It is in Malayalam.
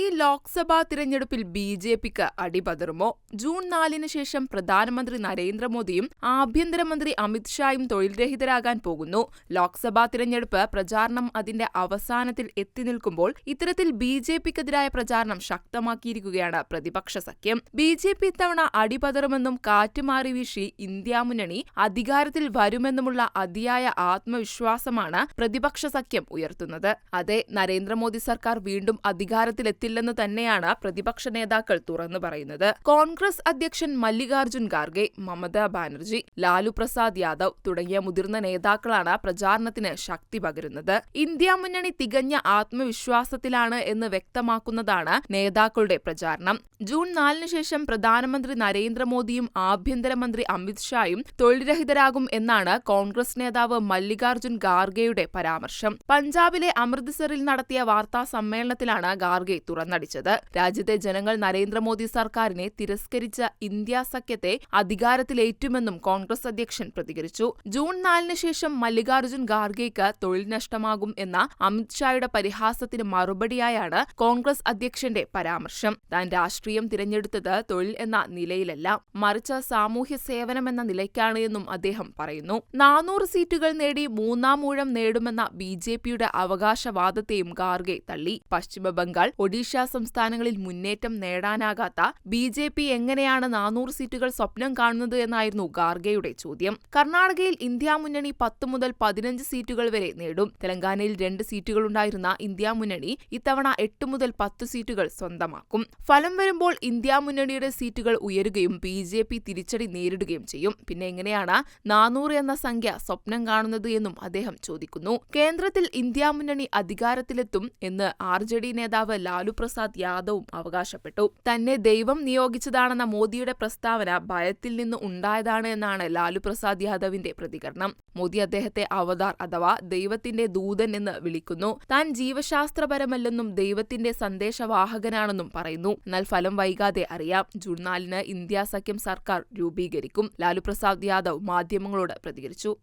ഈ ലോക്സഭാ തിരഞ്ഞെടുപ്പിൽ ബി ജെ പിക്ക് അടിപതറുമോ? ജൂൺ നാലിന് ശേഷം പ്രധാനമന്ത്രി നരേന്ദ്രമോദിയും ആഭ്യന്തരമന്ത്രി അമിത്ഷായും തൊഴിൽ രഹിതരാകാൻ പോകുന്നു. ലോക്സഭാ തിരഞ്ഞെടുപ്പ് പ്രചാരണം അതിന്റെ അവസാനത്തിൽ എത്തി നിൽക്കുമ്പോൾ ഇത്തരത്തിൽ ബി ജെ പിക്കെതിരായ പ്രചാരണം ശക്തമാക്കിയിരിക്കുകയാണ് പ്രതിപക്ഷ സഖ്യം. ബി ജെ പി ഇത്തവണ അടിപതറുമെന്നും കാറ്റുമാറി വീശി ഇന്ത്യ മുന്നണി അധികാരത്തിൽ വരുമെന്നുമുള്ള അതിയായ ആത്മവിശ്വാസമാണ് പ്രതിപക്ഷ സഖ്യം ഉയർത്തുന്നത്. അതെ നരേന്ദ്രമോദി സർക്കാർ വീണ്ടും അധികാരത്തിലെത്തി എത്തില്ലെന്ന് തന്നെയാണ് പ്രതിപക്ഷ നേതാക്കൾ തുറന്നു പറയുന്നത്. കോൺഗ്രസ് അധ്യക്ഷൻ മല്ലികാർജുൻ ഖാർഗെ മമതാ ബാനർജി ലാലു പ്രസാദ് യാദവ് തുടങ്ങിയ മുതിർന്ന നേതാക്കളാണ് പ്രചാരണത്തിന് ശക്തി പകരുന്നത്. ഇന്ത്യ മുന്നണി തികഞ്ഞ ആത്മവിശ്വാസത്തിലാണ് എന്ന് വ്യക്തമാക്കുന്നതാണ് നേതാക്കളുടെ പ്രചാരണം. ജൂൺ നാലിന് ശേഷം പ്രധാനമന്ത്രി നരേന്ദ്രമോദിയും ആഭ്യന്തരമന്ത്രി അമിത്ഷായും തൊഴിൽരഹിതരാകും എന്നാണ് കോൺഗ്രസ് നേതാവ് മല്ലികാർജുൻ ഖാർഗെയുടെ പരാമർശം. പഞ്ചാബിലെ അമൃത്സറിൽ നടത്തിയ വാർത്താ സമ്മേളനത്തിലാണ് ഖാർഗെ തുറന്നടിച്ചത്. രാജ്യത്തെ ജനങ്ങൾ നരേന്ദ്രമോദി സർക്കാരിനെ തിരസ്കരിച്ച ഇന്ത്യ സഖ്യത്തെ അധികാരത്തിലേറ്റുമെന്നും കോൺഗ്രസ് അധ്യക്ഷൻ പ്രതികരിച്ചു. ജൂൺ നാലിന് ശേഷം മല്ലികാർജുൻ ഖാർഗെയ്ക്ക് തൊഴിൽ നഷ്ടമാകും എന്ന അമിത്ഷായുടെ പരിഹാസത്തിന് മറുപടിയായാണ് കോൺഗ്രസ് അധ്യക്ഷന്റെ പരാമർശം. താൻ രാഷ്ട്രീയം തിരഞ്ഞെടുത്തത് തൊഴിൽ എന്ന നിലയിലല്ല മറിച്ച് സാമൂഹ്യ സേവനം എന്ന നിലയ്ക്കാണ് എന്നും അദ്ദേഹം പറയുന്നു. നാനൂറ് സീറ്റുകൾ നേടി മൂന്നാം ഊഴം നേടുമെന്ന ബി ജെ പിയുടെ അവകാശവാദത്തെയും ഖാർഗെ തള്ളി. പശ്ചിമബംഗാൾ ഒഡീഷ സംസ്ഥാനങ്ങളിൽ മുന്നേറ്റം നേടാനാകാത്ത ബി ജെ പി എങ്ങനെയാണ് നാനൂറ് സീറ്റുകൾ സ്വപ്നം കാണുന്നത് എന്നായിരുന്നു ഗാർഗയുടെ ചോദ്യം. കർണാടകയിൽ ഇന്ത്യ മുന്നണി പത്ത് മുതൽ പതിനഞ്ച് സീറ്റുകൾ വരെ നേടും. തെലങ്കാനയിൽ രണ്ട് സീറ്റുകളുണ്ടായിരുന്ന ഇന്ത്യ മുന്നണി ഇത്തവണ എട്ട് മുതൽ പത്ത് സീറ്റുകൾ സ്വന്തമാക്കും. ഫലം വരുമ്പോൾ ഇന്ത്യ മുന്നണിയുടെ സീറ്റുകൾ ഉയരുകയും ബി ജെ പി തിരിച്ചടി നേരിടുകയും ചെയ്യും. പിന്നെ എങ്ങനെയാണ് നാനൂറ് എന്ന സംഖ്യ സ്വപ്നം കാണുന്നത് എന്നും അദ്ദേഹം ചോദിക്കുന്നു. കേന്ദ്രത്തിൽ ഇന്ത്യ മുന്നണി അധികാരത്തിലെത്തും എന്ന് ആർ ജെ ഡി നേതാവ് ലാലു പ്രസാദ് യാദവും അവകാശപ്പെട്ടു. തന്നെ ദൈവം നിയോഗിച്ചതാണെന്ന മോദിയുടെ പ്രസ്താവന ഭയത്തിൽ നിന്ന് ഉണ്ടായതാണ് എന്നാണ് ലാലുപ്രസാദ് യാദവിന്റെ പ്രതികരണം. മോദി അദ്ദേഹത്തെ അവതാർ അഥവാ ദൈവത്തിന്റെ ദൂതൻ എന്ന് വിളിക്കുന്നു. താൻ ജീവശാസ്ത്രപരമല്ലെന്നും ദൈവത്തിന്റെ സന്ദേശവാഹകനാണെന്നും പറയുന്നു. എന്നാൽ ഫലം വൈകാതെ അറിയാം. ജൂൺ നാലിന് ഇന്ത്യ സഖ്യം സർക്കാർ രൂപീകരിക്കും. ലാലു പ്രസാദ് യാദവ് മാധ്യമങ്ങളോട് പ്രതികരിച്ചു.